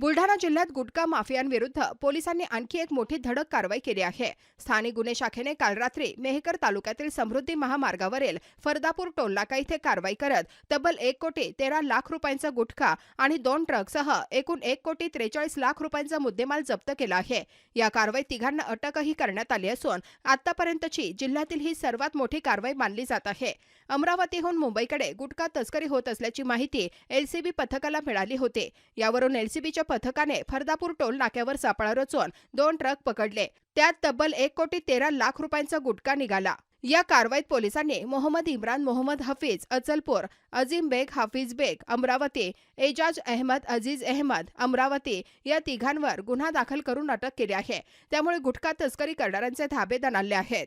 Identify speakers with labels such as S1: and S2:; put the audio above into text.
S1: बुलढाणा जिल्ह्यात गुटखा माफियांविरुद्ध पोलिसांनी आणखी एक मोठी धडक कारवाई केली आहे. स्थानिक गुन्हे शाखेने काल रात्री मेहकर तालुक्यातील समृद्धी महामार्गावरील फरदापूर टोलनाका इथे कारवाई करत तब्बल एक कोटी तेरा लाख रुपयांचा गुटखा आणि दोन ट्रकसह एकूण एक कोटी त्रेचाळीस लाख रुपयांचा मुद्देमाल जप्त केला आहे. या कारवाईत तिघांना अटकही करण्यात आली असून आतापर्यंतची जिल्ह्यातील ही सर्वात मोठी कारवाई मानली जात आहे. अमरावतीहून मुंबईकडे गुटखा तस्करी होत असल्याची माहिती एलसीबी पथकाला मिळाली होती. यावरून एलसीबीच्या पथकाने फरदापूर टोल नाक्यावर सापळा रचून दोन ट्रक पकडले. त्यात तब्बल एक कोटी तेरा लाख रुपयांचा गुटखा निघाला. या कारवाईत पोलिसांनी मोहम्मद इम्रान मोहम्मद हफीज अचलपूर अझीम बेग हाफिज बेग अमरावती एजाज अहमद अजीज अहमद अमरावती या तिघांवर गुन्हा दाखल करून अटक केली आहे. त्यामुळे गुटखा तस्करी करणाऱ्यांचे धाबे दणाणले आहेत.